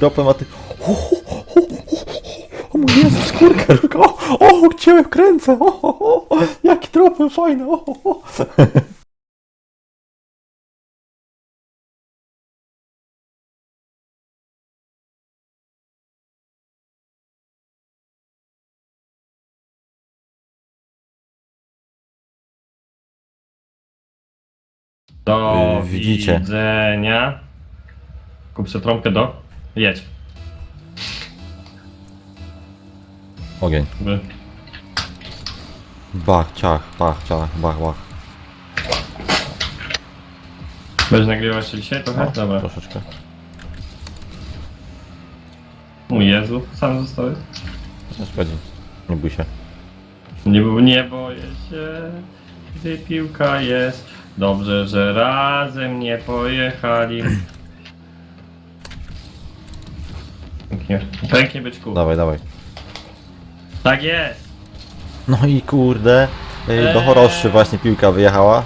Dropem, a ty... O, mój Jezus, o, o, cię kręcę, o, o, o, fajny, o, o, o. Do Yy, widzicie. widzenia. Kup sobie trąbkę do. Jedź. Ogień. Bach, ciach, bach, ciach, bach, bach. Będziesz nagrywał jeszcze dzisiaj trochę? No, Dobra. Troszeczkę. Mój Jezu, sam zostałeś? Nie szkodzi. Nie bój się. Nie, bo- nie boję się, gdy piłka jest. Dobrze, że razem nie pojechali. Pięknie. Pięknie być cool. Dawaj, dawaj. Tak jest! No i kurde, yy, do Eee. choroszczy właśnie piłka wyjechała.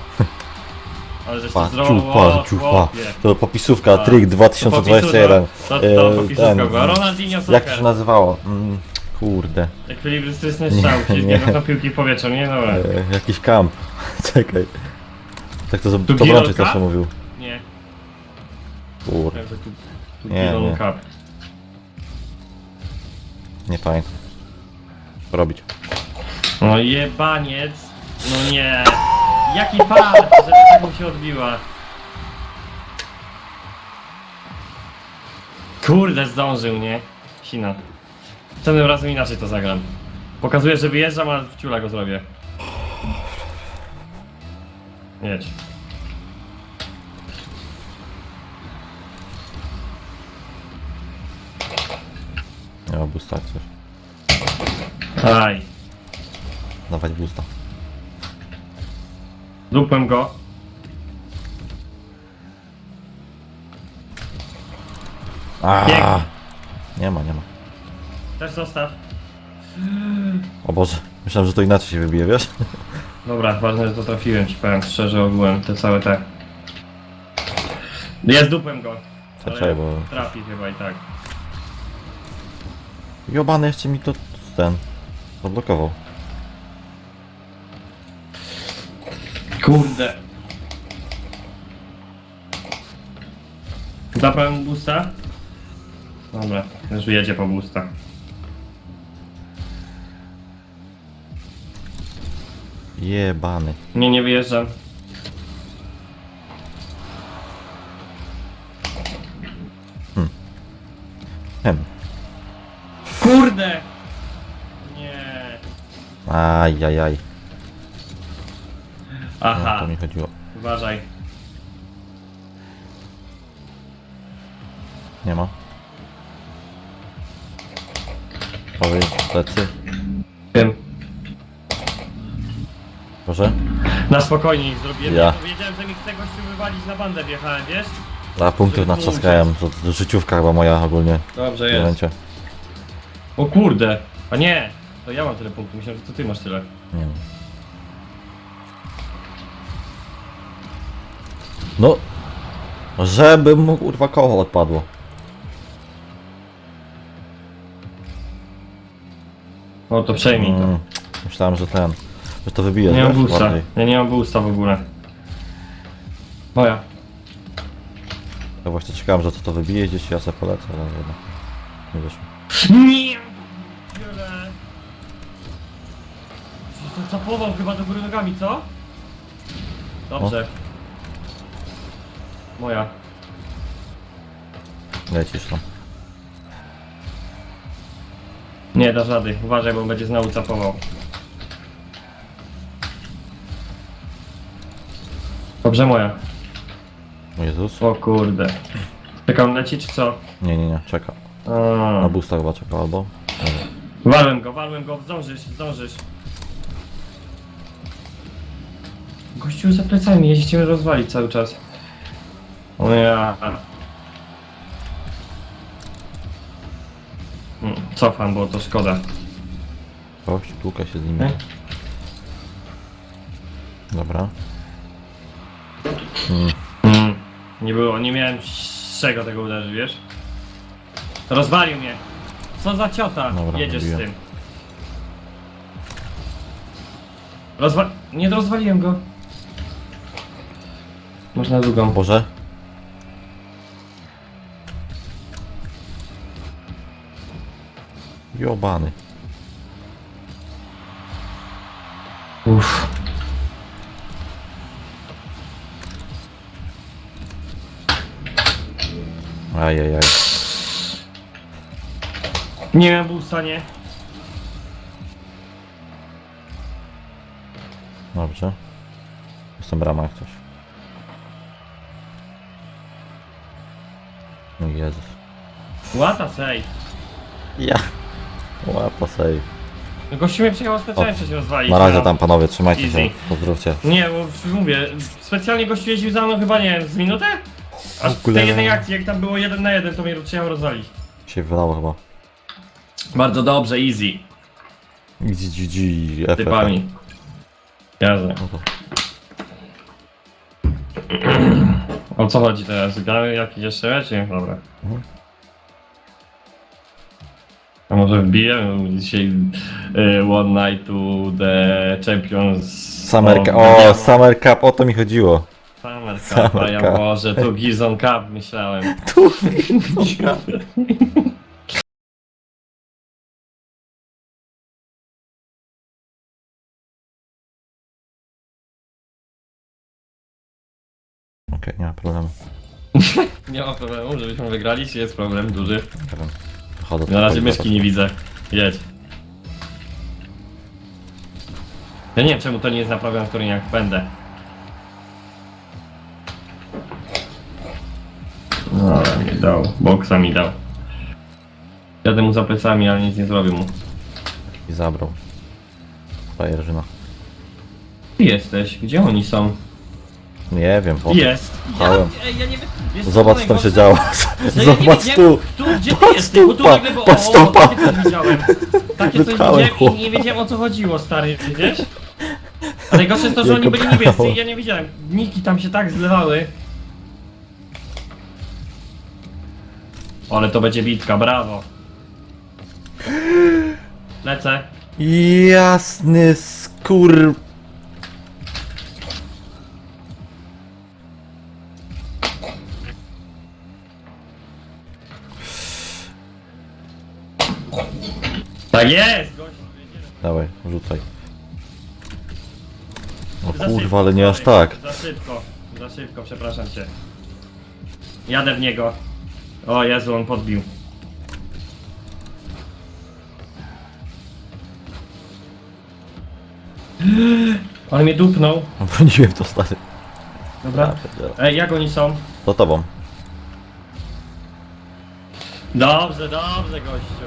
Ale żeś Pa, to zrobił, ciupa, ciupa. chłopie. To popisówka, Tak. trik 2021. To, to, Eee, popisówka ten, była. Ronaldinho Jak to się Soccer. nazywało? Mm, kurde. Ekwilibrystyczny strzał, czyli nie. nie. piłki w powietrzu, nie? Dobra. E, jakiś kamp. Czekaj. Tak to, to Cup? zawsze mówił. Nie. Kurde, tu, tu Nie, Gilon nie. Cup. nie pamiętam. Co robić? No jebaniec. No nie. Jaki fart, żeby tak mu się odbiła. Kurde, zdążył, nie? Sina. Tym razem inaczej to zagram. Pokazuję, że wyjeżdżam, a w ciula go zrobię. Jedź. Boosta jak coś. Aj. Dawać boosta. Dupłem go. A, Pięknie. Nie ma, nie ma. Też zostaw. O Boże, myślałem, że to inaczej się wybije, wiesz? Dobra, ważne, że to trafiłem, ci powiem szczerze ogółem, te całe te. Ja zdupłem go. ale Czekaj, bo... Trafi chyba i tak. Jobany jeszcze mi to ten... Zablokował. Kurde. Zapałem boosta? Dobra, już jedzie po boosta. Jebany. Nie, nie wyjeżdżam. Hem. Kurde! Nie. Ajajaj. No, Aha, to mi chodziło. uważaj. Nie ma. Prawej, plecy. Wiem. Proszę. Na spokojnie ich zrobiłem. Ja. Ja. Wiedziałem, że mi chce gościu wywalić na bandę wjechałem, wiesz? Dla punktów natrzaskałem. To, to życiówka chyba moja ogólnie Dobrze w tym momencie. O kurde! A nie! To ja mam tyle punktów, myślałem, że to ty masz tyle. Nie wiem. No. Żeby mu kurwa koło odpadło. O, to przejmij to. Mm, myślałem, że ten. Że to wybije Nie mam wiesz, boosta. bardziej. Ja nie mam boosta w ogóle. Moja. Ja właśnie czekałem, że to to wybije gdzieś ja sobie polecę, ale jednak nie wyszło. Nie! Biorę. Przecież to capował chyba do góry nogami, co? Dobrze. Moja. Lecisz tam. Nie da rady. Uważaj, bo on będzie znowu capował. Dobrze, moja. O Jezus. O kurde. Czekam leci czy co? Nie, nie, nie, czeka. A. Na boosta chyba czeka albo. Walłem go, walłem go, zdążysz, zdążysz. Kościół za plecami, jeździcie mnie rozwalić cały czas. O ja. Hmm, Cofam, bo to szkoda. Kość, tłuka się z nimi. Dobra. Hmm, nie było, nie miałem z czego tego uderzyć, wiesz? Rozwalił mnie. Co za ciota? Dobra, Jedziesz z mówiłem. tym. Rozwa... Nie rozwaliłem go. Można drugą. Boże. Jobany. Uff. Ajajaj. Nie miałem busta, nie? Dobrze. Jestem brama jak coś. O Jezus. Łata sej. Ja. Łapa save. Gościu mnie przyjechał specjalnie O, przecież rozwalić. Na razie no. tam panowie, trzymajcie się. Easy. Pozdrówcie. Nie, bo już mówię, specjalnie gościu jeździł za mną chyba, nie wiem, z minutę? Aż w ogóle- tej jednej akcji, jak tam było jeden na jeden, to mnie przyjechał rozwalić. Się wylało chyba. Bardzo dobrze, easy. GGG. FF. Typami. Jasne. No to O co chodzi teraz? Gramy jakiś jeszcze mecz? Nie? Dobra. Mhm. A może wbiję dzisiaj y, One Night to the Champions Summer Cup. O, Summer Cup, o to mi chodziło. Summer Cup, Summer a ja Cup. może to Gizon Cup myślałem. Tu. Okej, nie ma problemu. Nie ma problemu, żebyśmy wygrali, czy jest problem duży? Wiem. Chodzę Na razie myszki nie widzę. Jedź. Ja nie wiem czemu to nie jest naprawione w turniejach będę. No, ale mi dał. Boksa mi dał. Jadę mu za plecami, ale nic nie zrobię mu. I zabrał. Frajerzyna. Ty jesteś? Gdzie oni są? Nie wiem, po Jest! Ja, Pałem. ej, ja nie wiem. wiesz co, Zobacz co tam się najgorsze? działo. Ja nie Zobacz wiedziałem- tu. Tu, gdzie ty Patrz jesteś? Bo tu tu, nagle było. patrz o, stopa. o, takie coś widziałem. Takie coś Wypchałem widziałem i nie wiedziałem o co chodziło, stary, wiesz? A najgorsze jest to, że oni byli niebiescy i ja nie widziałem. Niki tam się tak zlewały. Ale to będzie bitka, brawo. Lecę. Jasny skór... Tak jest! Gość. Dawaj, rzucaj. O Za kurwa, ale nie aż sorry. tak. Za szybko, za szybko, przepraszam cię. Jadę w niego. O Jezu, on podbił. Ale mnie dupnął. Broniłem to stary. Dobra. Ej, jak oni są? Za tobą. Dobrze, dobrze, gościu.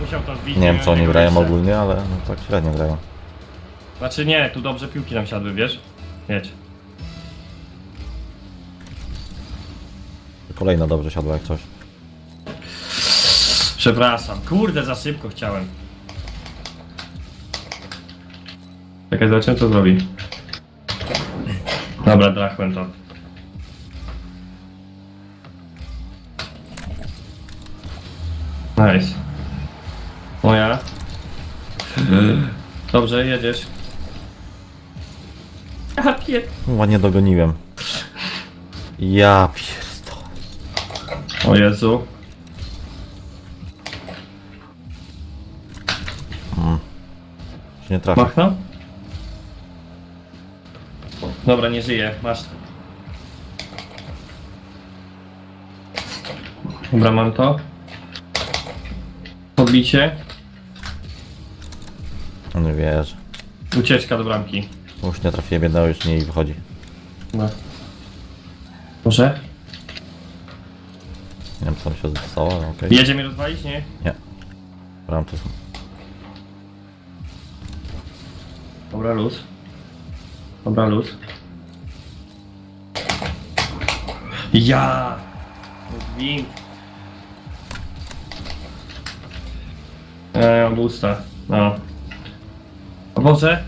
Musiał to wbić. Nie wiem co oni grają jeszcze. ogólnie, ale no tak średnio grają. Znaczy nie, tu dobrze piłki nam siadły, wiesz? Jedź. Kolejna dobrze siadła jak coś. Przepraszam, kurde, za szybko chciałem. Czekaj, zobaczymy co zrobi. Dobra, drachłem to. Nice. Moja. Dobrze, jedziesz. Ja pier... Ładnie dogoniłem. Ja pierdolę. O Jezu. Się nie trafię. Machnął? Dobra, nie żyje, masz. Dobra, mam to. Podbicie. No nie wierzę. Ucieczka do bramki. Już nie trafiłem jednego, już nie wychodzi. No. Może? Nie wiem co mi się stało, ale okej. Jedzie mnie rozwalić, nie? Nie. Bramce są. Dobra, luz. Dobra, luz. Ja! Ja mam boosta. No. O Boże!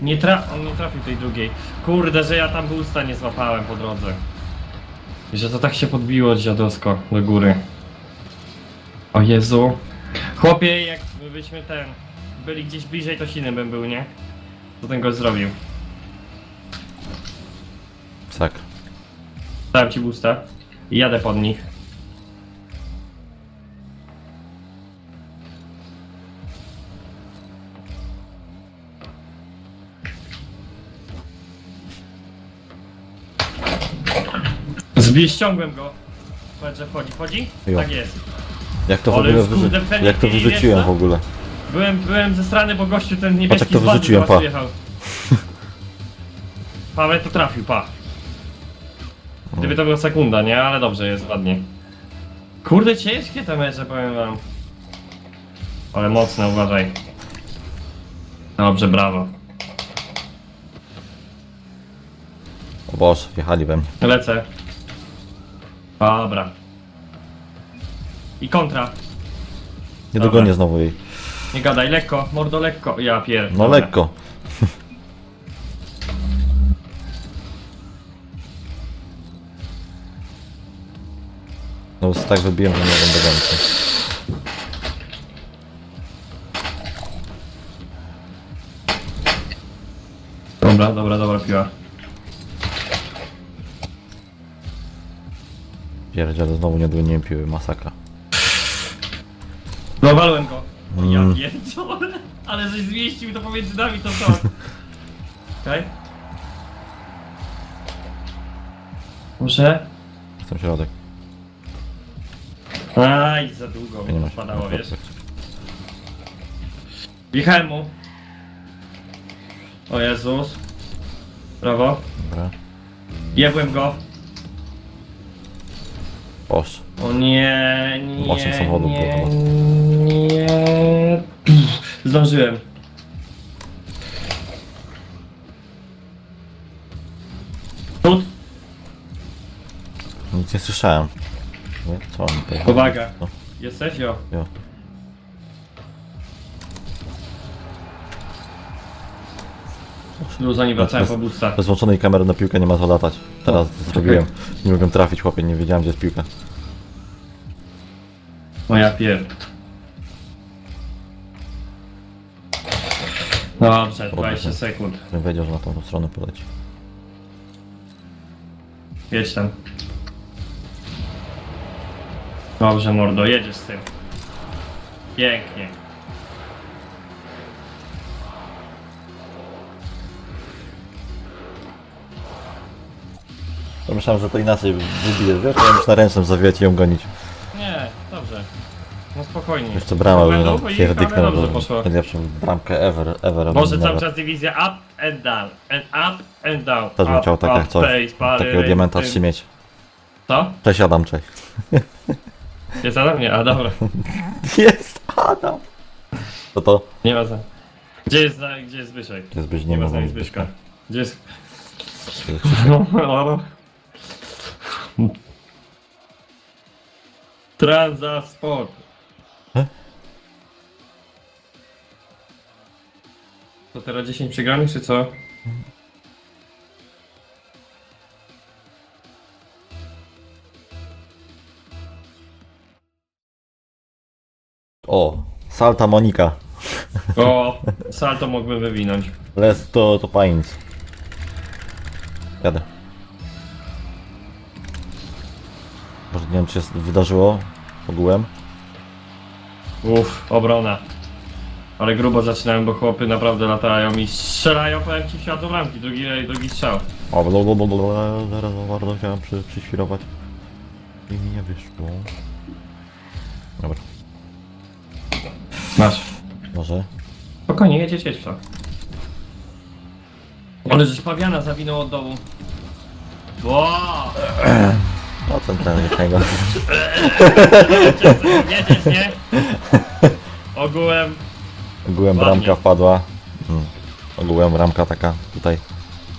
Nie tra... On nie trafił tej drugiej. Kurde, że ja tam boosta nie złapałem po drodze. Że to tak się podbiło dziadowsko do góry. O Jezu. Chłopie, jak byśmy ten... Byli gdzieś bliżej, to silny bym był, nie? To ten gość zrobił. Tak. Dałem ci boosta. I jadę pod nich. Zbij, ściągłem go. Powiedz, że wchodzi. Wchodzi? Jo. Tak jest. Jak to w Ale ogóle już, kurde, wyrzu- Jak to wyrzuciłem wiesz, w no? ogóle? Byłem, byłem ze strony, bo gościu ten niebieski jak to z bazy wyrzuciłem, do was pa. przyjechał. Paweł to trafił, pa. Gdyby to była sekunda, nie? Ale dobrze jest, ładnie. Kurde, ciężkie te mecze, powiem wam. Ale mocne, uważaj. Dobrze, brawo. O Boże, wjechali we mnie. Lecę. Dobra. I kontra. Nie Dobra. dogonię znowu jej. Nie gadaj, lekko, mordo lekko. Ja pier... No dobra. lekko. No już tak wybiłem, że nie wiem dogonić. Dobra, dobra, dobra piła. Pierdziele, znowu nie dogoniłem piły, masakra. No walłem go. Mm. Ja pierdolę. Ale żeś zmieścił to pomiędzy nami to co? Okej. Muszę? Jestem środek. Aj, za długo Ja nie ma mi się. spadało, wiesz. Wjechałem mu. O Jezus. Brawo. Dobra. Jebłem go. O nie, nie, Osiem samochodów było nie, chyba. nie. Pff, Zdążyłem. Tut, Nic nie słyszałem. Nie? Co oni uwaga. No, Jesteś? Jo. jo. Luza nie wracałem Bez- po busta. Bez włączonej kamery na piłkę nie ma co latać. Teraz to zrobiłem. Nie mogłem trafić, chłopie, nie wiedziałem gdzie jest piłka. Moja pier. Dobrze, 20 sekund. Nie wiedział, że na tą stronę poleci. Jedź tam. Dobrze, mordo, jedziesz z tym. Pięknie. To myślałem, że to inaczej wybije, wiesz? Ja już na ręcznym zawijać i ją gonić. Nie, dobrze. No spokojnie. Jeszcze brama by nam pierdyknęła, dobrze bo poszło. najlepszą bramkę ever, ever. Może cały czas dywizja up and down, and up and down. Też bym chciał takie coś, takiego diamenta ry- 3 mieć. Co? Cześć Adam, cześć. Jest Adam? Nie, a dobra. Jest Adam! To to? Nie ma za. Gdzie jest, gdzie jest Zbyszek? Jest być Nie ma za Zbyszka. Gdzie jest... No, no, no. Transasport. E? To teraz 10 przegranych, czy co? O, Salta Monika. O, salto mógłbym wywinąć. Les to, to Pines. Jadę. Może nie wiem, czy się wydarzyło ogółem. Uff, obrona. Ale grubo zaczynałem, bo chłopy naprawdę latają i strzelają, powiem ci, w światło bramki. Drugi, drugi strzał. O, bla, bla, bla, bla, zaraz bardzo chciałem przy, przyświrować. I mi nie wyszło. Dobra, Masz. może. Spokojnie, w to. Ale żeś pawiana zawinął od dołu. Wow! No ten, ten, jednego. Jedziesz, nie? Ogółem Ogółem Ładnie. bramka wpadła. Mm. Ogółem bramka taka tutaj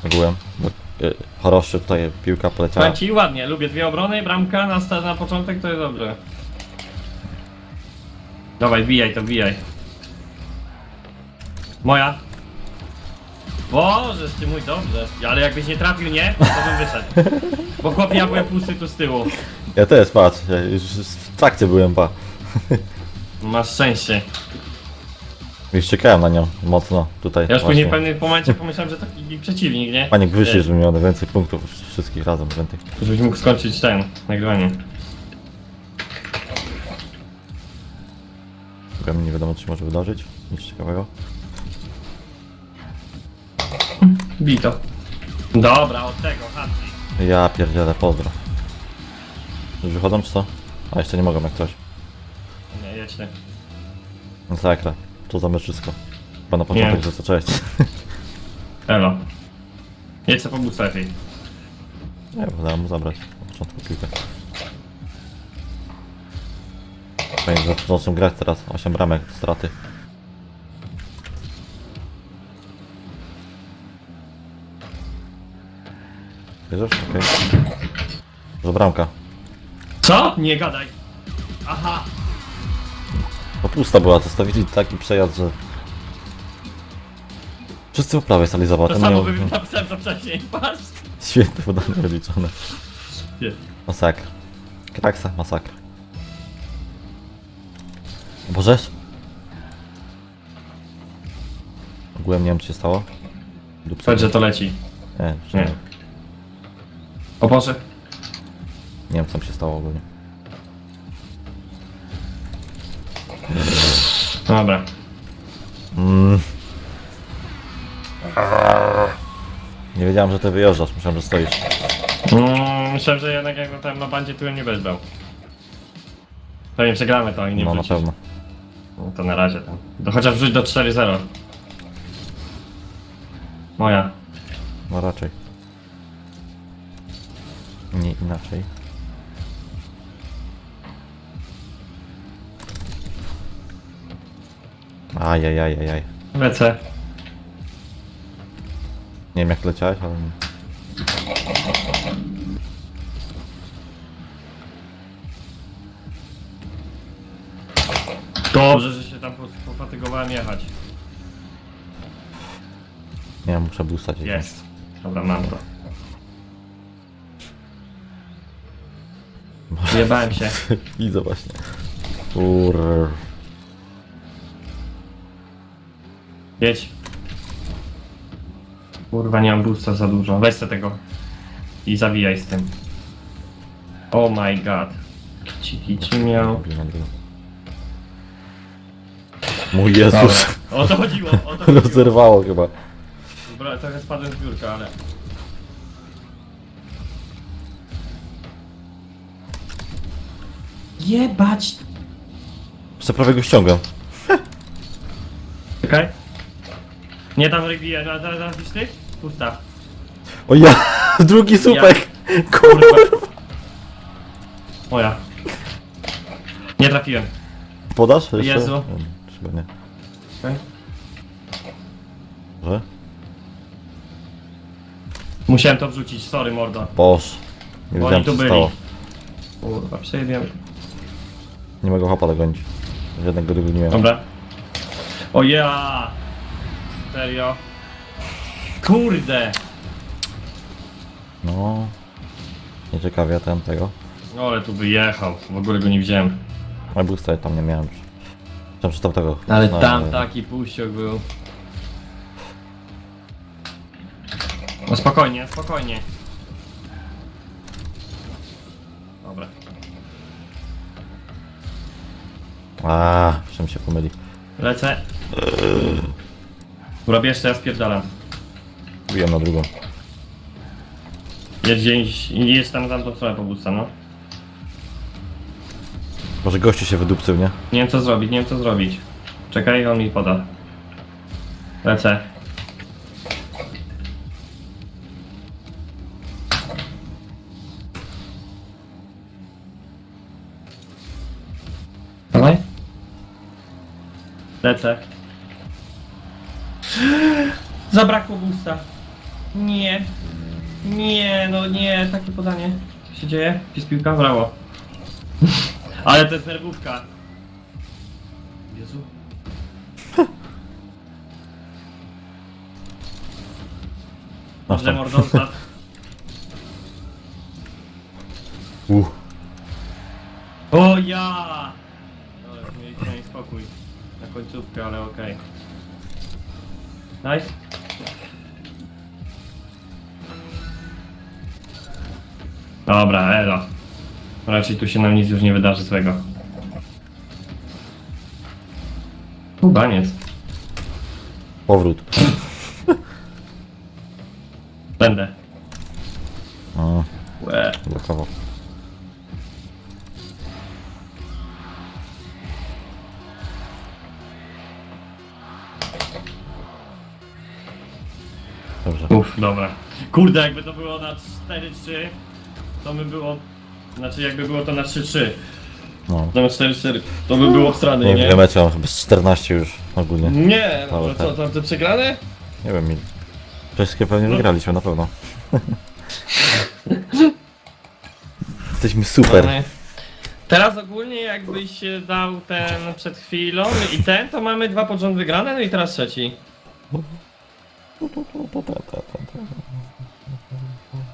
ogółem. Bo, y, Choroszczy tutaj piłka poleciała. Powiem ci ładnie, lubię dwie obrony, bramka na, sta- na początek to jest dobrze. Dawaj, bijaj to, bijaj. Moja. Boże, ty mój dobrze. Ale jakbyś nie trafił, nie? To bym wyszedł. Bo chłopie, ja byłem pusty tu z tyłu. Ja też, patrz, ja już w trakcie byłem, pa. Masz szczęście. Już czekałem na nią mocno tutaj. Ja już później w właśnie. pewnym momencie pomyślałem, że taki przeciwnik, nie? Paniek wyższy, Nie. żeby miał więcej punktów wszystkich razem wziętych. Żebyś mógł skończyć ten, nagrywanie. Wiem, nie wiadomo, czy może wydarzyć. Nic ciekawego. Bij to. Dobra, od tego, hatki. Ja pierdzielę, pozdro. Już wychodzą, czy co? A jeszcze nie mogą, jak coś. Nie, jedź ty. Masakra. To za wszystko. Chyba na początek, że co cześć. Elo. Jedź se po busta lepiej. Nie, bo dałem mu zabrać na początku piłkę. Fajnie, że zaczną grać teraz. 8 bramek straty. Bierzesz? Okej. Że bramka. Co? Nie gadaj. Aha. No pusta była, zostawili taki przejazd, że... Wszyscy po prawej stali za To batem. samo bym napisałem co wcześniej, patrz. Świetne podanie wyliczone. Nie. Masakra. Kraksa, masakra. Bożeż? Ogółem nie wiem, co się stało. Powiedz, że to leci. Nie, Nie. nie. O Boże. Nie wiem, co się stało ogólnie. Dobra. Mm. Nie wiedziałem, że ty wyjeżdżasz, myślałem, że stoisz. Mm, myślałem, że jednak jak tam na bandzie tyłem nie będziesz brał. Pewnie przegramy to i nie No na wrzucisz. pewno. No to na razie tam. To chociaż wrzuć do 4-0. Moja. Nie inaczej. Ajajajajaj. Lecę. Nie wiem jak leciałeś, ale... Dobrze, że się tam po- pofatygowałem jechać. Nie muszę boostać. Jest. Dobra, mam to. Jebałem się. Widzę właśnie. Urr. Jedź. Kurwa, nie mam boosta za dużo. Weź se tego. I zawijaj z tym. Oh my god. Ci, ci miał. Mój Jezus. O to chodziło, o to chodziło. Rozerwało chyba. Dobra, trochę spadłem z biurka, ale... Jebać! Jeszcze prawie go ściągam. Czekaj. Nie tam rybije, na teraz widzisz ty? Pusta. O ja! Drugi słupek! Kurwa! Moja. Nie trafiłem. Podasz? Jeszcze? Jezu. Nie, Chyba nie. Czekaj. Że? Musiałem to wrzucić, sorry mordo. Boż. Nie Bo wiedziałem oni co tu się byli. stało. Kurwa, przejebiam. Nie mogę chłopa dogonić. Żadnego dogoniłem. Dobra. O ja! Serio? Kurde! No. Nieciekawie ten tego. No ale tu wyjechał, w ogóle go nie widziałem. Ale boosta tam nie miałem. Tam przeczytał tego. Ale No, tam ale- taki puściok był. No spokojnie, spokojnie. A, czym się pomyli. Lecę. Dobra, bierz to, ja spierdalam. Biłem na drugą. Jedź gdzieś, jedź tam tam tą stronę po busta, no. Może gościu się wydupcył, nie? Nie wiem co zrobić, nie wiem co zrobić. Czekaj, on mi poda. Lecę. Lecę. Zabrakło busta. Nie. Nie, no nie, takie podanie. Co się dzieje? Jest piłka? Brawo. Ale to jest nerwówka. Jezu. Masz Dobrze, tam. mordonka. Uh. O ja! Dobra, mieli mieli spokój. Na końcówkę, ale okej. Nice. Dobra, elo. Raczej tu się nam nic już nie wydarzy złego. Kubaniec. Powrót. Będę. A, Łe. blokował. Dobra. Kurde, jakby to było na 4-3, to by było... Znaczy jakby było to na 3-3. No. Zamiast 4-4, to by było w strony, Nie nie? wiem, mam chyba z 14 już ogólnie. Nie, no to co, tak. tam te przegrane? Nie wiem, mi- wszystkie pewnie No. wygraliśmy na pewno. Jesteśmy super. Ale Teraz ogólnie jakbyś się dał ten przed chwilą i ten, to mamy dwa pod rząd wygrane, no i teraz trzeci.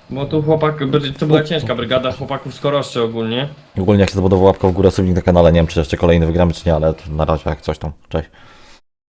Bo tu chłopak, bry- to była ciężka brygada chłopaków z Koroszczy ogólnie. Ogólnie jak się zabudował łapka w górę, subnik na kanale, nie wiem czy jeszcze kolejny wygramy czy nie, ale na razie jak coś tam. Cześć.